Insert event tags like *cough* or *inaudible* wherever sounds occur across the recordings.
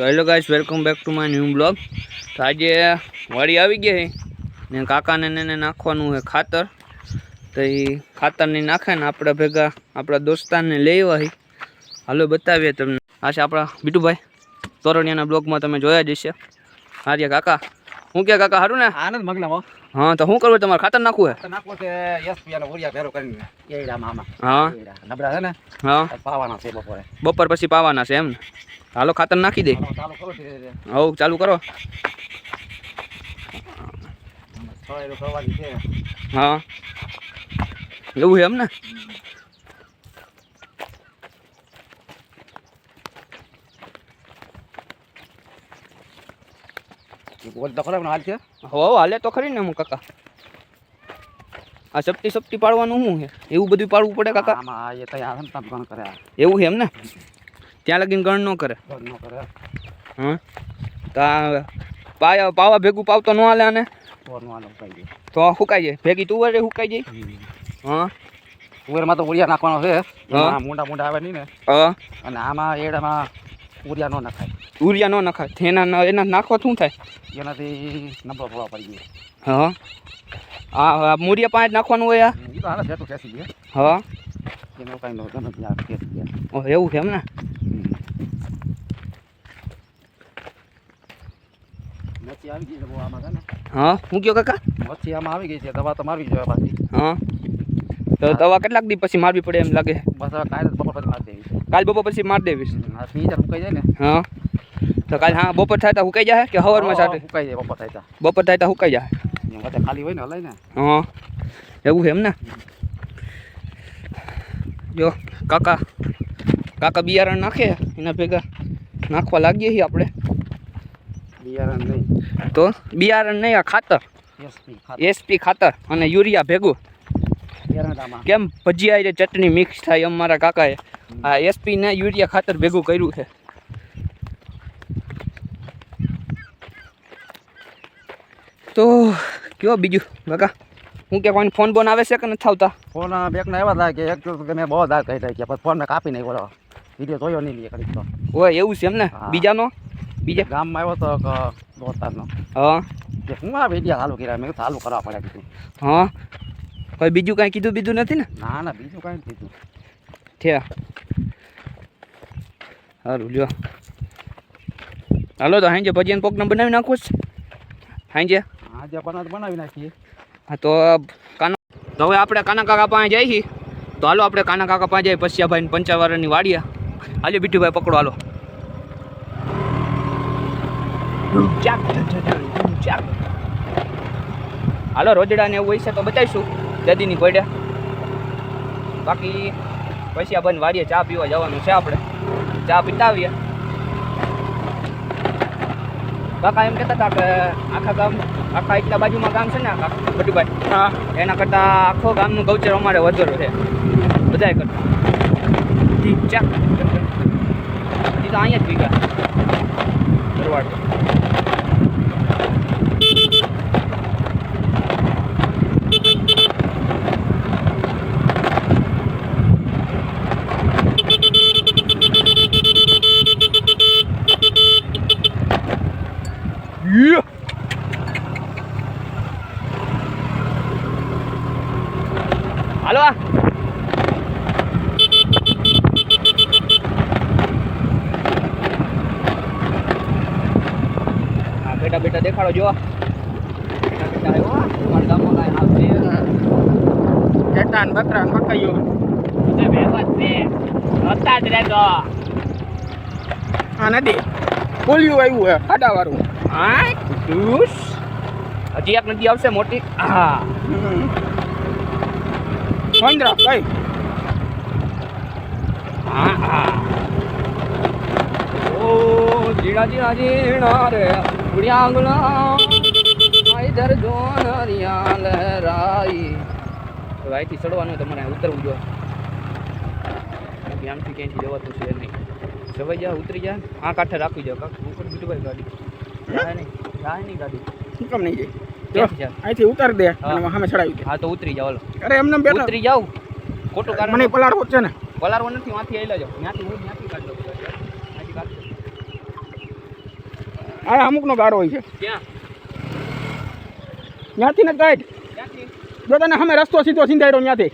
તો hello guys welcome back to my new blog તો આજે વાડી આવી ગઈ છે ને કાકાને એને નાખવાનું છે ખાતર. તો એ ખાતરની નાખે ને આપણે ભેગા આપણા દોસ્તારને લઈ આવી હાલો બતાવીએ તમને. આ છે આપણા બીટુભાઈ. તોરણિયાના બ્લોગમાં તમે જોયા જ હશે. હાર્ય કાકા. હું કે કાકા સારું ને? આનંદ મગલામાં હા. તો શું કરવું તમારે ખાતર નાખવું તો નાખવો છે એસપી અને ઉરિયા ભેરો કરીને. કેળામાં આમાં. હા. નબળા છે ને? હા. પાવાના છે બપોરે. બપોર પછી પાવાના છે એમ ને? હાલો ખાતર નાખી દે. હવ ચાલુ કરો. હા. એવું છે એમ ને? એક તો ખરાબ હાલ છે? હો હાલે તો ખરી ને હું કાકા. આ સપટી સપટી પાડવાનું શું છે? એવું બધું પાડવું પડે કાકા? એવું છે એમ ને? ત્યાં લગીને ગણ ન કરે. હા? તો પાયા પાવા ભેગું પાવતો ન હાલે આને? ગયું તો સુકાઈ જાય? ભેગી તુવરે સુકાઈ જાય? હા? ઉવેરમાં તો ઉરિયા નાખવાનો છે. હા. મોટા મોટા આવે નહીં ને. હા? અને આમાં એડામાં ઉરિયા ન નખાય. ઉરિયા ન નખાય. એના એના નાખવા શું થાય? એનાથી નબળો પડવા પડી હા? આ આ મૂરિયા પાંચ નાખવાનું હોય આ? ગયો તો તો ગયા હા? એનો કાંઈ નહોતો નથી ઓ એવું છે એમ ને? મચ્છી આવી ગઈ છે બહુ આમાં ને હા? હું કયો કાકા? મચ્છી આમાં આવી ગઈ છે દવા તો મારવી જોઈએ હા. તો દવા કેટલાક દી પછી મારવી પડે એમ લાગે. બસ હવે કાંઈ બપોર પછી મારી દેવી કાલ બપોર પછી મારી દેવીશ. આ પીજર મુકાઈ જાય ને. હા? તો કાલ હા બપોર થાય તો હુકાઈ જાય કે હવારમાં સાથે? મુકાઈ જાય બપોર થાય બપોર થાય તો હુકાઈ જાય. ખાલી હોય ને હલાય ને. હા. એવું છે એમ ને? જો કાકા કાકા બિયારણ નાખે એના ભેગા નાખવા લાગીએ છીએ આપણે. બિયારણ નહીં. તો બિયારણ નહીં આ ખાતર. એસપી ખાતર. અને યુરિયા ભેગું. કેમ ભજીયા હારે ચટણી મિક્સ થાય એમ મારા કાકાએ આ એસપી ને યુરિયા ખાતર ભેગું કર્યું છે. તો કયો બીજું કાકા? હું કે કોઈ ફોન બોન આવે છે કે નથી આવતા? ફોન બેકને એવા થાય કે એક તો મેં બહુ દાર કહી થાય કે પણ મેં કાપી નહીં બોલો વીડિયો જોયો નહીં લઈએ કરી તો ઓય એવું છે એમ ને? બીજાનો? બીજા? ગામમાં આવ્યો તો કે દોસ્તારનો. હા. કે હું આ વીડિયો ચાલુ કર્યા? મેં ચાલુ કરવા પડ્યા કીધું. હા. કોઈ બીજું કાંઈ કીધું બીજું નથી ને? ના ના બીજું કાંઈ કીધું. થયા સારું લ્યો. હાલો તો હાંજે ભજીયાનો પોકને બનાવી નાખું છે હાંજે? આજે પણ બનાવી નાખીએ. હા તો કાના તો હવે આપણે કાના કાકા પાસે જઈએ છીએ. તો હાલો આપણે કાના કાકા પાસે જઈએ પસિયાભાઈ પંચાવારની વાડિયા હાલો બીઠુભાઈ પકડો, હાલો. હાલો રોજડા ને એવું હોય છે તો બતાવીશું. દાદીની પડે બાકી પસિયાભાઈ વાડીએ ચા પીવા જવાનું છે આપણે. ચા પીતા આવીએ કાકા એમ કહેતા હતા કે આખા ગામ આખા એટલા બાજુમાં ગામ છે ને આખા બટુભાઈ હા. એના કરતાં આખો ગામનું ગૌચર અમારે વધારો છે. બધાય કરતા. જી ચા હજી તો અહીંયા જ ગયા ભરવાડ હાલો આ. હા બેટા બેટા દેખાડો જો બેટા બેટા આવ્યો ગામમાં કાંઈ ને બકરા ને મકાઈઓ. બધે ભેગા છે. હતા જ રહેતો. આ નથી પોલિયું આવ્યું હે ખાડા વાળું હા હજી એક નદી આવશે મોટી. હા. પંદર કઈ? હા હા. ઓ જીણા જીણા જીણા રે ઉડિયા આંગળા ઇધર જોનરિયા લહેરાઈ તો અહીંથી ચડવાનું તમારે ઉતરવું જો. આમથી ક્યાંયથી જવાતું છે નહીં. જવાઈ જા ઉતરી જા આ કાંઠે રાખી જાઓ કાક. ઉપર બીજું ગાડી. જાય નહીં. જાય નહીં ગાડી. શું કામ નહીં ક્યાંથી જાય? અહીંથી ઉતાર દે અને સામે ચડાવી દે. હા તો ઉતરી જાવ અરે એમને બેઠા. ઉતરી જાવ ખોટું કારણ મને પલાળવો છે ને. પલારવો નથી વાંથી આવેલા લેજો ત્યાંથી હું ત્યાંથી કાઢ લઉં ત્યાંથી કાઢ. આ અમુકનો ગારો હોય છે. ક્યાં? ત્યાંથી ને કાઢ. જો તને સામે રસ્તો સીધો સિંધાડ્યો ત્યાંથી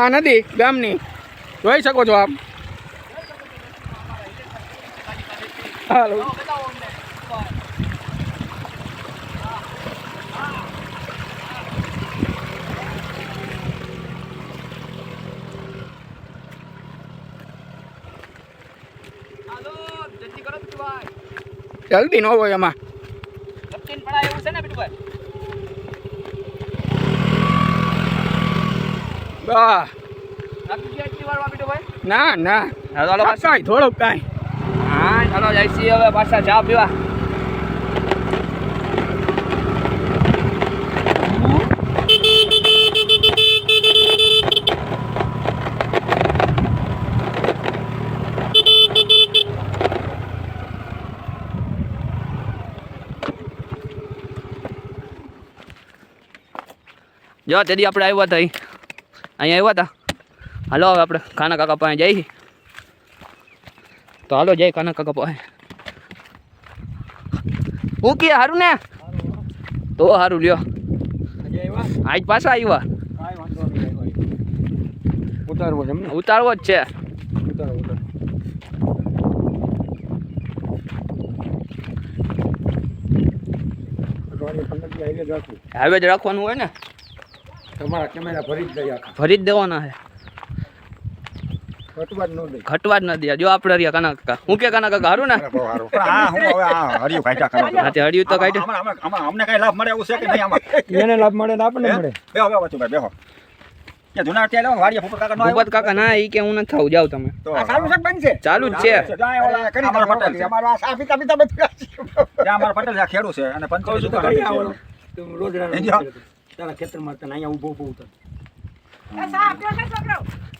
આ નદી ગામની. જોઈ શકો છો આપ. હાલો હાલો જલ્દી કરો બીટુભાઈ જલ્દી ન હોય એમાં લપટીને પડાય એવું છે ને બીટુભાઈ વાહ થાકી ગયા એટલી વારમાં બીટુભાઈ ના ના હાલો હાલો પાછા કાંઈ થોડુંક કાંઈ હા ચાલો, જાય છીએ હવે પાછા ચા પીવા. જો તેથી આપણે આવ્યા હતા અહીં. અહીંયા આવ્યા હતા હાલો, હવે આપણે ખાના કાકા પાસે જઈએ. તો હાલો જય કાના કાકા પાસે હું કે હારું ને? તો હારું લ્યો. આજ પાછા આવ્યા ઉતારવો છે ઉતારવો જ છે. હવે જ રાખવાનું હોય ને? તમારા કેમેરા ભરી જ ફરી ભરી જ દેવાના છે. ઘટવા જ ન જ ન દે. જો આપણે હરિયા કાના કાકા. હું કે કાના કાકા? હારું ને? હા તે હળિયું તો કાઢ્યું. અમને કઈ લાભ મળે એવું છે કે નહીં આમાં? એને લાભ મળે ને આપણને મળે. બેહો બેહો ભાઈ બેહો. કે જુના ત્યાં વાડીએ ફૂફર કાકા નો આવ્યો કાકા ના ઈ કે હું નથી થાવ જાવ તમે. તો સારું છે બનશે ચાલુ જ છે. જાય ઓલા કરી અમારો પટેલ અમારો આ સા પિતા પિતા બધું ત્યાં પટેલ આ ખેડૂત છે. અને પંચાયત શું કરે છે. એન્જિયો. તારા ખેતરમાં તને અહીંયા ઊભો ઊભો ઉતર.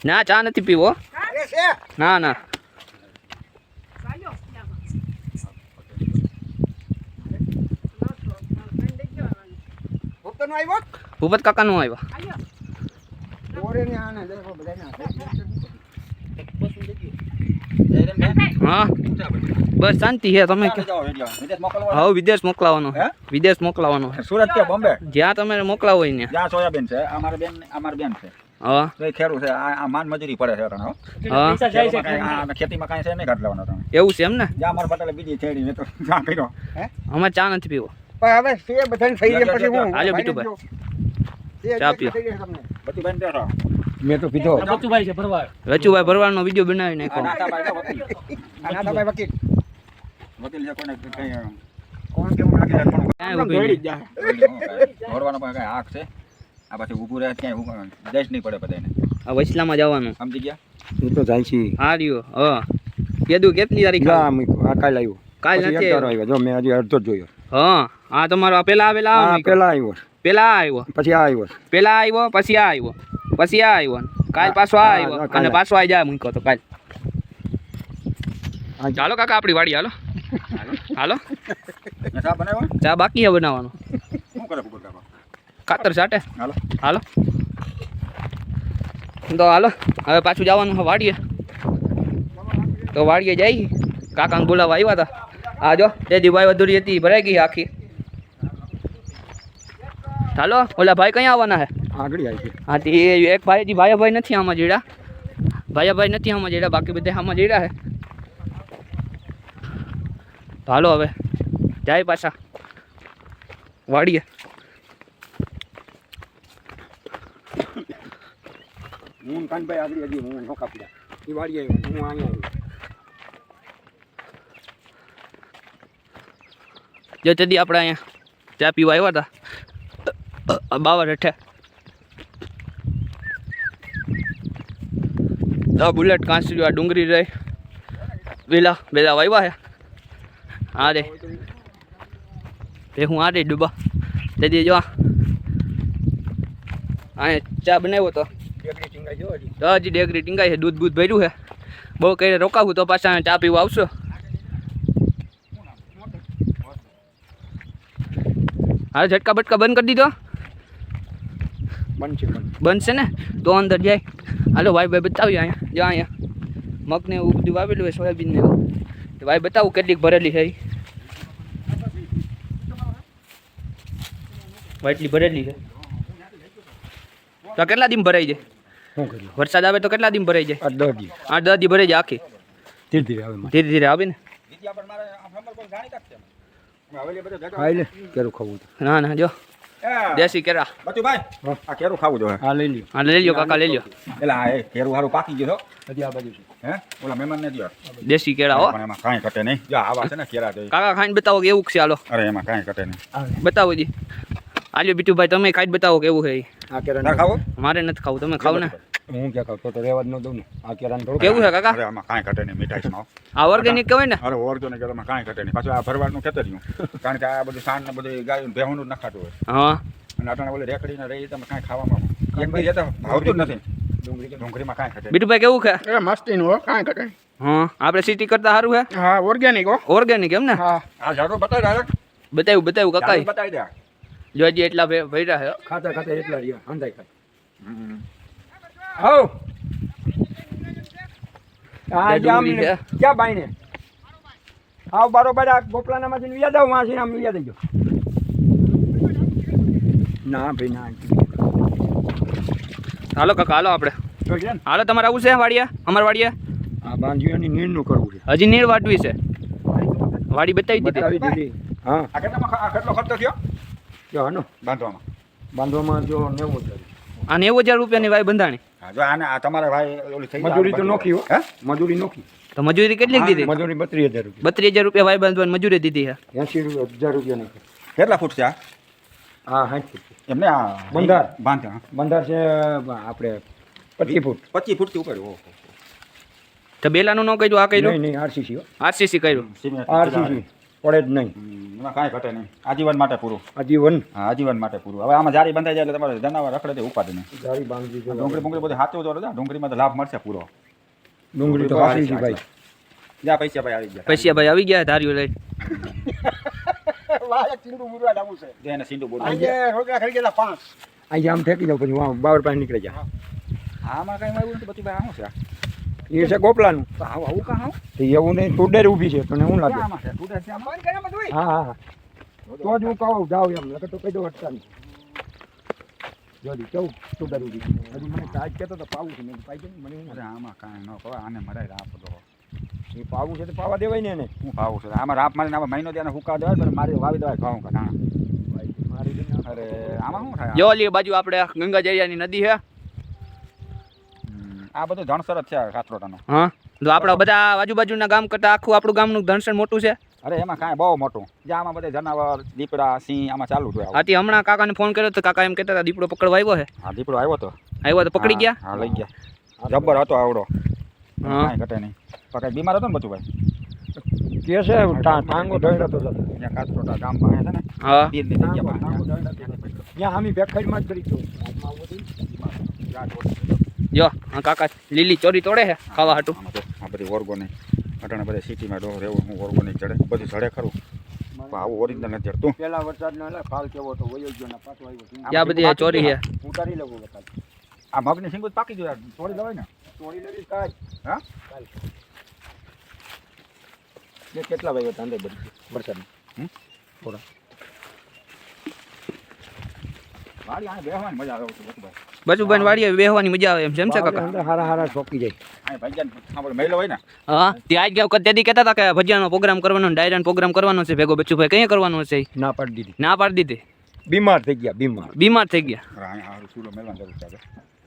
ના ચા નથી પીવો. ના ના. ભૂપત કાકા નું આવ્યા ઓરે ને આને દેખો બધાને હા. બસ શાંતિ છે તમે કે વિદેશ હવે વિદેશ મોકલાવાનો. હે? વિદેશ મોકલાવાનો. સુરત કે બોમ્બે? જ્યાં તમે મોકલાવો જ્યાં સોયાબીન છે. આ બેન આ બેન છે. હા. ખેડૂત છે. આ આ માન મજૂરી પડે છે હા. ખેતીમાં કાંઈ છે નહીં લેવાનો. એવું છે એમ ને? જ્યાં મારા પટેલે બીજી થેડી મેં તો ચા પીરો અમારે ચા નથી પીવો. પણ હવે સે બધાને થઈ જાય પછી હું. હાલો બીટુભાઈ. ચા પીઓ. બધી બેન બેઠો મેં તો પીધો રચુભાઈ ભરવાનો ભરવાડ બનાવી આ નાખ્યો નાતાભાઈ તો વકીલ. નાથાભાઈ વકીલ. વકીલ છે કોને કઈ કોણ કેમ લાગે ભરવાનો પણ કઈ આંખ છે? આ પછી ઊભું રહે ક્યાંય દેશ નહીં પડે બધાને આ વૈસલામાં જવાનું. સમજી ગયા? હું તો જાય છે. હા રહ્યો. હા. કેદું કેટલી તારીખ આવે? આ કાલ આવ્યો. કાલ નથી આવ્યો. આવ્યો. જો મેં હજી અડધો જ જોયો. હા. આ તમારો પેલા આવેલા પેલા આવ્યો. પેલા આવ્યો. પછી આ આવ્યો. પેલા આવ્યો પછી આ આવ્યો. પછી આ આવ્યો કાલ પાછો આ હા, આવ્યો હા, કાલ. અને પાછો આ જાય મૂક્યો તો કાલ. ચાલો કાકા આપણી વાડી હાલો. હાલો. ચા બાકી છે બનાવવાનો. શું કરે કાકા? ખાતર સાટે હાલો. હાલો. તો હાલો હવે પાછું જવાનું છે વાડીએ. તો વાડીએ જઈ કાકાને બોલાવવા આવ્યા હતા આ જો તે ભાઈ અધૂરી હતી ભરાઈ ગઈ આખી. ચાલો ઓલા ભાઈ કયા આવવાના છે? આગળ આવી હા તે એક ભાઈ ભાઈ નથી આમાં જેડા. ભાઈ નથી આમાં જેડા બાકી બધા આમાં જેડા છે. ભાલો હાલો હવે જાય પાછા. વાડીએ. હું કાનભાઈ આગળ હજી હું નો પીડા એ વાડી આવ્યો હું અહીંયા આવ્યો જો તેથી આપણે અહીંયા ચા પીવા આવ્યા હતા. બાવર હેઠે. આ બુલેટ કાંસરી આ ડુંગળી રહી. વેલા વેલા વાવ્યા હે. હા રે. તે હું આ રે ડૂબા. તેથી જો આ. ચા બનાવ્યો તો. હજી ડેગરી ટીંગાઈ છે, દૂધ બૂધ ભર્યું છે બહુ કઈ રોકાવું તો પાછા ચા પીવા આવશો. હા, ઝટકા બટકા બંધ કરી દીધો. બનશે ને? તો અંદર જાય. હાલો ભાઈ ભાઈ બતાવ્યું અહીંયા. જા અહીંયા. મગને એવું બધું વાવેલું હોય સોયાબીન ને એવું. તો ભાઈ બતાવું કેટલીક ભરેલી છે એટલી ભરેલી છે. તો કેટલા દિન ભરાઈ જાય? વરસાદ આવે તો કેટલા દિન ભરાઈ જાય? આઠ દસ દી ભરાઈ જાય આખી. ધીરે ધીરે આવે ધીરે ધીરે આવે ને? ના ના જો. દેશી કેરા બચુભાઈ. આ કેરું ખાવું જોઈએ. હા લઈ લ્યો. હા લઈ લ્યો કાકા લઈ લ્યો. એટલે આ એ કેરું હારું પાકી ગયું છો હજી આ બાજુ છે. હે? ઓલા મહેમાન ને દ્યો દેશી કેળા હો. પણ એમાં કાંઈ કટે નહીં. જો આવા છે ને કેરા જોઈએ કાકા ખાઈને બતાવો કે એવું છે હાલો. અરે એમાં કાંઈ કટે નહીં. બતાવો જી. આલ્યો બીટુભાઈ તમે ખાઈ બતાવો કેવું છે. આ કેરા ના ખાવો? મારે નથી ખાવું તમે ખાવ ને હું ક્યાં ખાવ? તો તો રહેવા જ ન દઉં ને. આ કેરાન થોડું કેવું છે કાકા? અરે આમાં કાંઈ ઘટે નહીં મીઠાઈમાં આ ઓર્ગેનિક કહેવાય ને? અરે ઓર્ગેનિક ને આમાં કાંઈ ઘટે નહીં. પાછું આ ભરવાડનું ખેતર રહ્યું. કારણ કે આ બધું સાંજ ને બધું ગાયું ભેહુંનું જ નખાતું હોય. હા. અને અટાણે ઓલી રેકડીને રહી તમે કાંઈ ખાવામાં એક બી જતા ભાવતું જ નથી. ડુંગળી ડુંગળીમાં કાંઈ ઘટે. બીટુભાઈ કેવું છે? એ મસ્તીનું હો કાંઈ ઘટે હા. આપણે સિટી કરતા સારું છે? હા ઓર્ગેનિક હો. ઓર્ગેનિક એમ ને? હા. આ ઝાડો બતાવી ડાયરેક્ટ બતાવ્યું બતાવ્યું કાકા બતાવી દે જોજી એટલા ભે- ભર્યા છે ખાતા ખાતા એટલા રહ્યા. અંધાઈ ખાય હમ. હા જામ ક્યાં બાઈને? હા બરોબર આ ગોપલાનામાંથી વ્યાજ આવ વાંચી આમ વ્યાજ દેજો ના ભાઈ ના હાલો કાકા હાલો આપણે. હાલો તમારે આવું છે વાડિયા અમાર વાડિયા આ બાંધીઓની નીરનું કરવું છે. હજી નીર વાટવી છે. વાડી બતાવી દીધી. દીધી. હા. કેટલો ખર્ચો થયો? જો હાનો. બાંધવામાં. બાંધવામાં જો નેવું હજાર. આ નેવું હજાર રૂપિયાની ભાઈ બંધાણી? હા જો આને આ તમારા ભાઈ ઓલી થઈ મજૂરી તો નોખી હો. હે? મજૂરી નોખી. તો મજૂરી કેટલી દીધી? મજૂરી બત્રીસ હજાર રૂપિયા. બત્રીસ હજાર રૂપિયા ભાઈ બાંધવાની મજૂરી દીધી છે. એસી રૂપિયા હજાર રૂપિયા નાખે. કેટલા ફૂટ છે આ? હા સાઠ ફૂટ. એમને આ બંધાર. બાંધા બંધાર છે આપણે પચીસ ફૂટ. પચીસ ફૂટથી ઉપર ઓહો. તો બેલાનું ન કહ્યું આ કર્યું નહીં આરસીસી આરસીસી કર્યું. આરસીસી. પડે જ નહીં. એમાં કાંઈ ઘટે નહીં. આજીવન માટે પૂરું. આજીવન. હા આજીવન માટે પૂરું. હવે આમાં જારી બંધાઈ જાય એટલે તમારે જનાવર રખડે તે ઉપાડે નહીં. જારી બાંધી છે ડુંગળી બુંગળી બધું સાચો જો ડુંગળીમાં તો લાભ મળશે પૂરો. ડુંગળી તો હાસી ભાઈ. જ્યાં પૈસા ભાઈ આવી ગયા. પૈસા ભાઈ આવી ગયા ધાર્યું લઈ. *laughs* જે એને સીંડું પાંચ. અહીં આમ ફેંકી દઉં પછી બાવર પાણી નીકળી જાય આમાં કાંઈ આવ્યું નથી પછી ભાઈ આવું છે એ છે ગોપલાનું. તો આવું તો એવું નહીં તું ડર ઊભી છે તને શું લાગે? છે છે? હા હા હા. તો જ હું કહું જાઉં એમ લખે તો કઈ દો અટકા નહીં. જોડી કેવું તુડેર ઊભી ઊભી છે? હજી મને સાહેબ કહેતો તો પાવું છે મેં પાઈ દે ને મને અરે આમાં કાંઈ ન કહો આને મરાય રાપ દો. એ પાવું છે તો પાવા દેવાય ને એને. હું પાવું છે? આમાં રાપ મારીને આમાં મહિનો ત્યાં હુકા દેવાય પણ મારી વાવી દેવાય ઘઉં કે દાણા મારી અરે આમાં શું થાય? જો ઓલી બાજુ આપણે ગંગા જરિયાની નદી છે. આ બધું ધણસર જ છે આ હા? તો આપણા બધા આજુબાજુના ગામ કરતાં આખું આપણું ગામનું ધણસર મોટું છે? અરે એમાં કાંઈ બહુ મોટું. જ્યાં આમાં બધે જનાવર દીપડા સિંહ આમાં ચાલુ હતું આવું. આથી હમણાં કાકાને ફોન કર્યો તો કાકા એમ કહેતા હતા દીપડો પકડવા આવ્યો છે હા દીપડો આવ્યો તો. આવ્યો તો પકડી ગયા? હા લઈ ગયા. જબ્બર હતો આવડો. હા. ઘટે નહીં. પણ કાંઈ બીમાર હતો ને બધું ભાઈ કે છે ટાંગો ઢળ્યો હતો ત્યાં કાતરોટા ગામ પાસે છે ને. હા. બીરની જગ્યા પાસે ત્યાં. આમી ભેખાઈમાં જ કરી દઉં. જ આ કાકા લીલી ચોરી તોડે છે ખાવા હાટું. આ બધી ઓર્ગોનિક અટાણે બધા સિટીમાં ડોહ રહેવું હું ઓર્ગોનિક ચડે બધું ચડે ખરું. પણ આવું ઓરિજિનલ નથી ચડતું. પેલા વરસાદનો એટલે ફાલ કેવો તો વયો ગયો ને પાછો આવ્યો આ બધી ચોરી છે. ઉતારી લેવું વરસાદ આ મગની સિંગ પાકી જોઈએ તોડી લેવાય ને. ચોરી લેવી કાંઈ. હા? કાલ. જે કેટલા વાગ્યા હતા અંદર બધી થોડા. વાડી આને બેહવાની મજા આવે છે ભાઈ બચુભાઈ વાડીએ બેહવાની મજા આવે એમ છે એમ છે કાકા? હારા હારા શોકી જાય. હા ત્યાં જ ગયા તેથી કહેતા હતા કે ભજીયાનો પ્રોગ્રામ કરવાનો ડાયરાનો પ્રોગ્રામ કરવાનો છે ભેગો બચુભાઈ કઈ કરવાનો છે ના પાડી દીધી. ના પાડી દીધી? બીમાર થઈ ગયા બીમાર. બીમાર થઈ ગયા?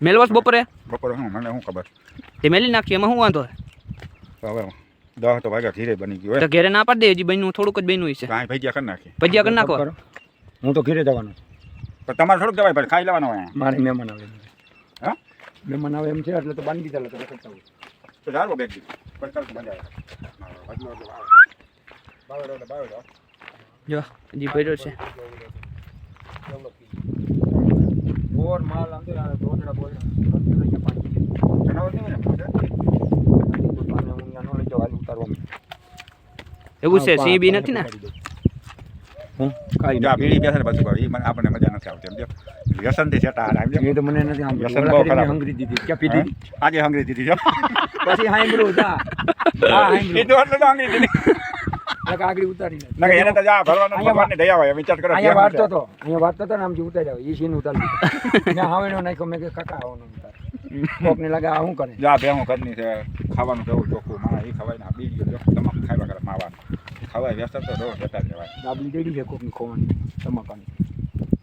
મેલવાસ બપોરે? બપોરે શું મને શું ખબર? તે મેલી નાખીએ એમાં શું વાંધો હવે તો વાગ્યા ધીરે બની ગયું તો ઘેરે ના પાડી દે હજી બન્યું થોડુંક જ બન્યું છે. કાંઈ ભજીયા કરી નાખી ભજીયા કરી નાખો? હું તો ઘરે જવાનો પણ તમારે થોડુંક જવાય ભાઈ ખાઈ લેવાનું હોય મારે મહેમાન આવે. હા મહેમાન આવે એમ છે એટલે તો બાંધી દીધા તો કરતા હોય. તો જાળવો બેગ પણ ચાલ તો મજા આવે. જો હજી ભર્યો છે બોર માલ લઈ જાઉં, હાલ ઉતારવા એવું છે સી બી નથી ને ખાઈ જો આ બીડી બેસે ને પછી મને આપણને મજા નથી આવતી સમજો વ્યસનથી સેટા હારે સમજો એ તો મને નથી આમ વ્યસન બહુ ખરાબ. હંગરી દીધી. કે પીધી? આજે હંગરી દીધી છે. *laughs* પછી હાંભળું જા. *laughs* હા એ તો એટલે તો હંગરી દીધી. આગળ ઉતારી. ના એને તો જા ભરવાનો ભગવાનની દયા હોય વિચાર કરો અહીંયા કેમ વાળતો અહીંયા વાળતો તો ને આમથી ઉતાર્યો એ સીન ઉતારી *laughs* મેં હાવેનો નાખ્યો મેં કે કાકા આવવાનો કોકને લાગે આ શું કરે? જા ભેહું ઘરની છે ખાવાનું કેવું ચોખ્ખું. માણા એ ખવાય ને આ બીજી ચોખ્ખું તમામ ખાવા કરે માવાનું. ખવાય વ્યસ્ત તો રોજ જતા રહેવાય. ડાબલી ડેડી છે કોકની ખોવાની તમાકાની.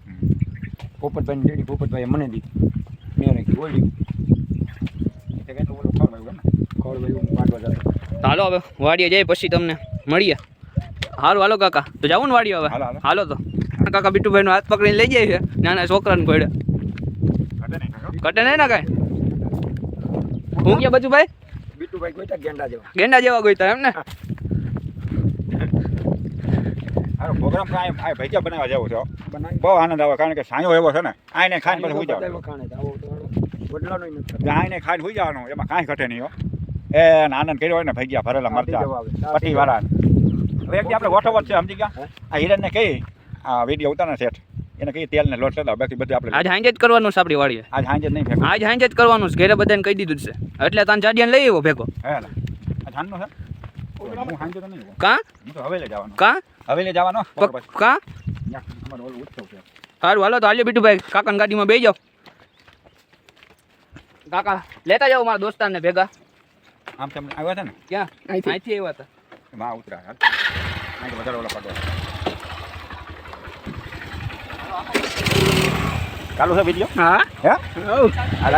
હમ. પોપટભાઈ ડેડી પોપટભાઈ મને દીધી. મેં રાખી ઓળી એ તો કંઈ તો ઓલું ખવાય ને. ખોળભાઈ હું જતો હાલો હવે વાડીએ જઈએ પછી તમને મળીએ. હાલો હાલો કાકા. તો જાવું ને વાડીએ હવે? હાલો, તો. કાકા બીટુભાઈનો હાથ પકડીને લઈ જાય છે. નાના છોકરાને કાકા. કટે નહીં ને કાંઈ? હું? ક્યાં બચું ભાઈ બીટુભાઈ ગોઈતા ગેંડા જેવા. ગેંડા જેવા ગોઈતા એમ ને? હારો પ્રોગ્રામ તો આ ભજીયા બનાવવા જેવો છે હો. બહુ આનંદ આવે કારણ કે સાંયો એવો છે ને આઈને ખાઈને પછી સુઈ જવાનું. છે. આઈને ખાઈને સુઈ જવાનું એમાં કાંઈ ઘટે નહીં હો. એ આનંદ કર્યો હોય ને ભજીયા ભરેલા મરચા પટી વાળા હવે આપણે વોટો છે સમજી ગયા. આ હિરણને કહી આ વીડિયો ઉતારે શેઠ એને કહી તેલને લોટ લેતા બાકી બધું આપણે આજ હાંજે જ કરવાનું છે આપણી વાડીએ. આજ સાંજે નહીં ફેંકવું આજ હાંજે જ કરવાનું છે ઘરે બધાને કહી દીધું છે. એટલે તાન જાડિયાને લઈ આવ્યો ભેગો. હે ને આ જાનનો છે? હું સાંજે તો નહીં કા? હું તો હવેલે જવાનો. કા? હવેલે જવાનો કા? અમારો ઓલો ઉત્સવ છે. સારું હાલો તો હાલ્યો બીટુભાઈ કાકાની ગાડીમાં બેસી જાઓ. કાકા લેતા જાઓ મારા દોસ્તારને ભેગા. આમ તેમ આવ્યા હતા ને? ક્યાં? અહીંથી. આવ્યા હતા. માં ઉતરા હાલ. અહીં વધારે ઓલા પાડો ચાલુ છે વીડિયો હા. હે. આ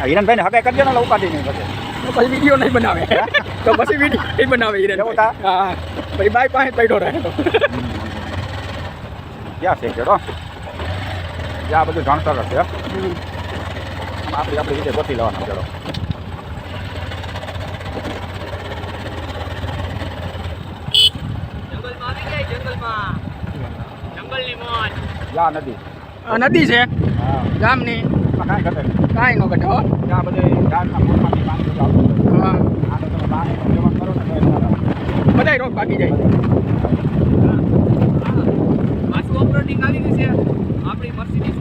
આ હિરણભાઈને હગાઈ કરજો ને ઉપાડી નહીં પછી. તો પછી વીડિયો નહીં બનાવે. તો પછી વીડિયો નહીં બનાવે તા? હા. પછી બાય પાસે પડ્યો રહે ક્યાં છે કેડો? ત્યાં બધું જાણતા હશે આપણી આપણી રીતે ગોતી લેવાના ચલો જંગલમાં. જંગલની મોજ. યા નદી. આ નદી છે? હા. ગામની? કાંઈ ઘટે કાંઈ ન ઘટે હો. ત્યાં બધે ઝાડના મૂળમાંથી પાણી બધું આવતું હા. આ તો તમે પાણીનું સેવન કરો ને. બધાય રોગ ભાગી જાય. પાછું ઓપરેટિંગ આવી ગયું છે. આપણી મર્સિડીઝ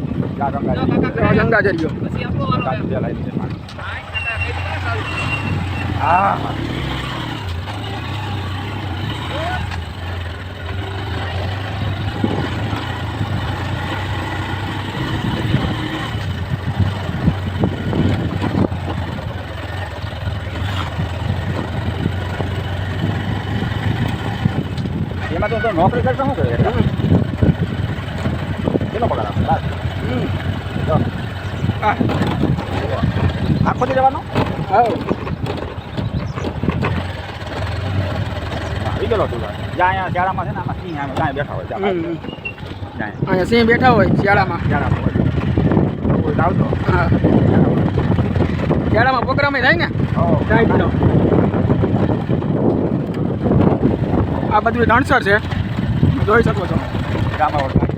ગંગા જરિયો પછી આપણો પાણી. ચાલુ? હા. એમાં તો નોકરી કરતા શું કરે? કેટલો પગાર આપે? લાખ? જો. હા. આખો દી હઉ આવી ગયેલો તું જ્યાં અહીંયા શાળામાં છે ને આમાં સિંહ આમ ત્યાં બેઠા હોય. અહીંયા સિંહ બેઠા હોય શિયાળામાં. કોઈ આવતો હા. શિયાળામાં પ્રોગ્રામ થાય ને? Oh, આ બધું રણસર છે. જોઈ શકો છો. ગામમાં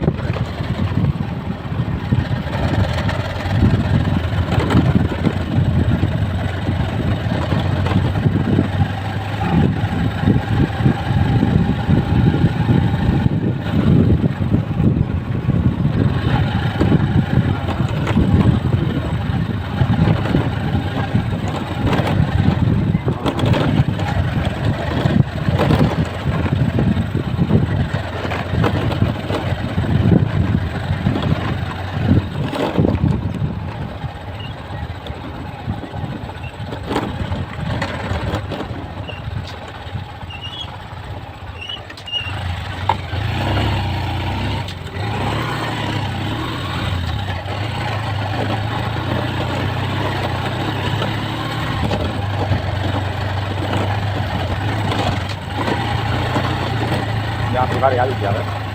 હોય. ત્યાં આપણી ગાડી આવી ગયા હવે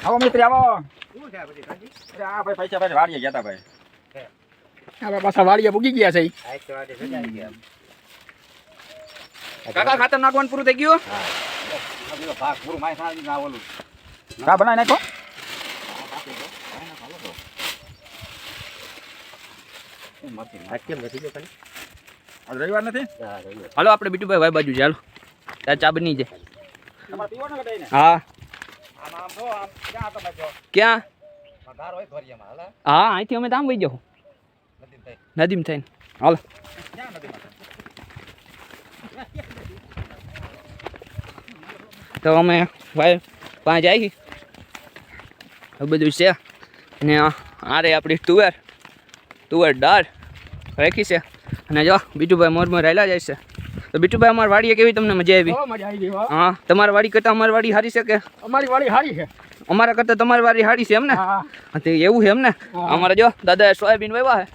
આવો મિત્ર આવો અરે આ ભાઈ પૈસા ભાઈ વાડીએ ગયા હતા ભાઈ આપણે પાછા વાડીએ પૂગી ગયા છે કાકા ખાતર નાખવાનું પૂરું થઈ ગયું ભાગ પૂરું માય સાંજ ના ઓલું કા બનાવી નાખો આજ કેમ નથી ગયો ખાલી આજ રવિવાર નથી? હાલો આપણે બીટુભાઈ ભાઈ બાજુ ચાલો. ત્યાં ચા બની જાય. બધાયને? હા. આમ આમ જો, આમ ક્યાં. હા અહીંથી અમે તામ વહી જાઉં નદીમ થઈને. હાલો. તો અમે ભાઈ પાંચ આવી હવે બધું છે. ને આ આ રે આપણી તુવેર. તુવેર દાળ રાખી છે. અને જો બીટુભાઈ મોર મોર રાયલા જાય છે. તો બીટુભાઈ અમારી વાડીએ કેવી તમને મજા આવી? હો. તમારી વાડી કરતાં અમારી વાડી સારી છે કે? અમારી વાડી હારી છે. અમારા કરતાં તમારી વાડી સારી છે એમ ને? હા. હા, તે એવું છે એમને અમારે જો દાદાએ સોયાબીન વાવ્યા છે.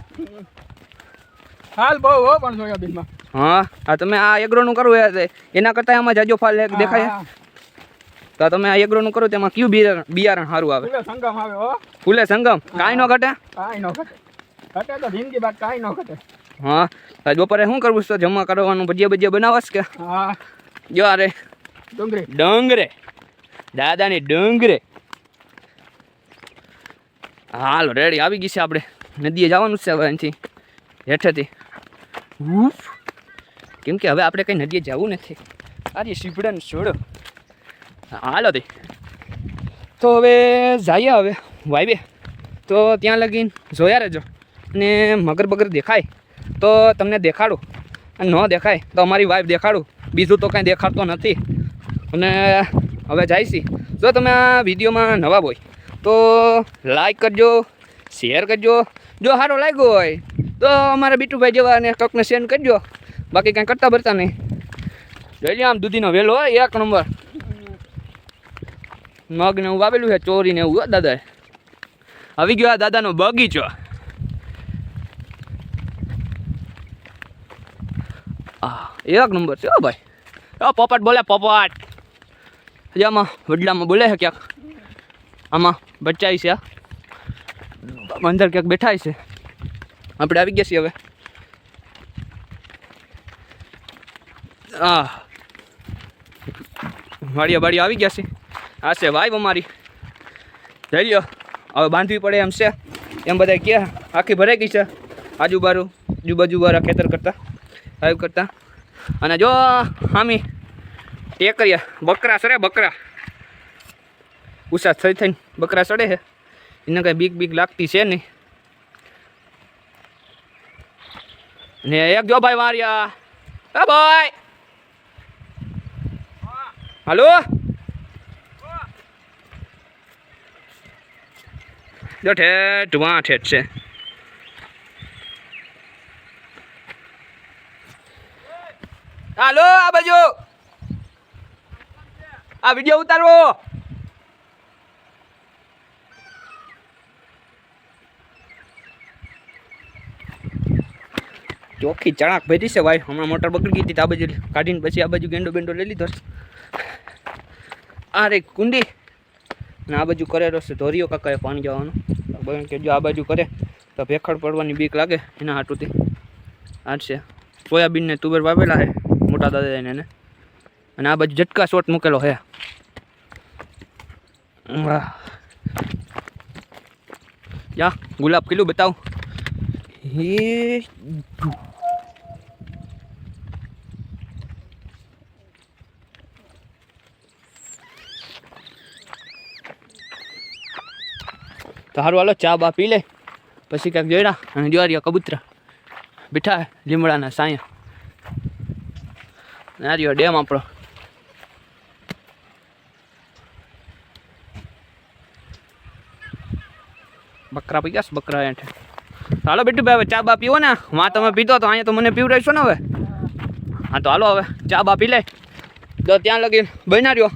હાલ બહુ હો પણ સોયાબીનમાં. હા આ તમે આ એગ્રોનું કરવું એના કરતાં આમાં જાજો ફાલ દેખાય. તો તમે આ એગ્રોનું કરો તેમાં કયું બિયારણ બિયારણ સારું આવે? ફૂલે સંગમ આવે ફૂલે સંગમ? કાંઈ ન ઘટે? કાંઈ ન ઘટે. ઘટે તો જિંદગી બાદ કાંઈ ન ઘટે. હા આજ બપોરે શું કરવું છે? તો જમા કરવાનું ભજીયા ભજીયા બનાવસ કે? હા. જો અરે ડુંગળી. ડુંગરે દાદાની ડુંગરે હાલો રેડી આવી ગઈ છે આપણે. નદીએ જવાનું છે હવે અહીંથી હેઠેથી. ઉફ. કેમ કે હવે આપણે કંઈ નદીએ જવું નથી. અરે શીપડાને છોડો. હાલો તે. તો હવે જઈએ હવે વાઈબે તો ત્યાં લગીને જોયા રહેજો. અને મગર બગર દેખાય, તો તમને દેખાડું. અને ન દેખાય, તો અમારી વાઈફ દેખાડું. બીજું તો કાંઈ દેખાડતો નથી. અને હવે જાય જો તમે આ વિડીયોમાં નવા હોય, તો લાઈક કરજો શેર કરજો. જો સારો લાગ્યો હોય, તો અમારા બીટુભાઈ જેવા અને કંકને સેન્ડ કરજો. બાકી કાંઈ કરતા ભરતા નહીં. જોઈ લો આમ દૂધીનો વેલો હોય, એક નંબર મગને એવું વાવેલું છે, ચોરીને એવું દાદા આવી ગયો આ દાદાનો બગીચો આ એક નંબર છે હો ભાઈ. ઓ પોપટ બોલે, પોપટ. હજી આમાં વડલામાં બોલે છે ક્યાંક. આમાં બચ્ચાઈ છે અંદર ક્યાંક બેઠાય છે. આપણે આવી ગયા છીએ હવે. હા. વાડિયા વાડિયા આવી ગયા છે આ છે વાઈફ અમારી. જઈ લ્યો. હવે બાંધવી પડે એમ છે. એમ બધા કે, આખી ભરાઈ ગઈ છે. આજુબાજુ આજુબાજુવાળા ખેતર કરતા. આવી કરતા. અને જો, હામી ટેકરિયા બકરા સરે બકરા. ઉષા થઈ થઈને બકરા સડે છે. એને કાંઈ બીક બીક લાગતી છે નહીં. ને એક જો ભાઈ માર્યા એ ભાઈ! હાલો? જો ઠેઠ, વાં છે. હાલો, આ બાજુ. આ વીડિયો ઉતારવો. ચોખ્ખી ચણાક ભરી છે ભાઈ. હમણાં મોટર બગડી ગઈ હતી આ બાજુ કાઢીને પછી આ બાજુ ગેંડો બેંડો લઈ લીધો આ રે કુંડી. ને આ બાજુ કરેલો છે ધોરીઓ કાકાએ પાણી જવાનું. કે જો આ બાજુ કરે. તો ભેખડ પડવાની બીક લાગે એના હાટુથી. આ છે સોયાબીન ને તુવેર વાવેલા છે. મોટા દાદા એને અને આ બાજુ ઝટકા શોટ મૂકેલો હે. જા ગુલાબ કિલો બતાવ? હે તો સારું હાલો, ચા બા પી લે. પછી ક્યાંક જોઈડા અને જોરિયા કબૂતરા. બેઠા લીમડાના સાયા. આ રહ્યો ડેમ આપણો. બકરા પી ગયા બકરા હેઠે. હાલો બેટું ભાઈ, હવે ચા બા પીવો ને. માં તમે પીતો તો અહીંયા તો મને પીવડાવશો ને હવે. હા, તો હાલો હવે, ચા બા પી લે. તો ત્યાં લગીને બના રહ્યો.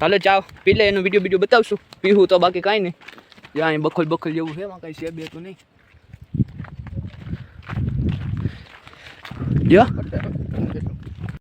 હાલો ચા પી લે, એનો વીડિયો વીડિયો બતાવશું. પીવું તો બાકી કાંઈ નહીં. જ્યાં અહીં બખોલ બખોલ જેવું છે, એમાં કાંઈ છે નહીં. જો.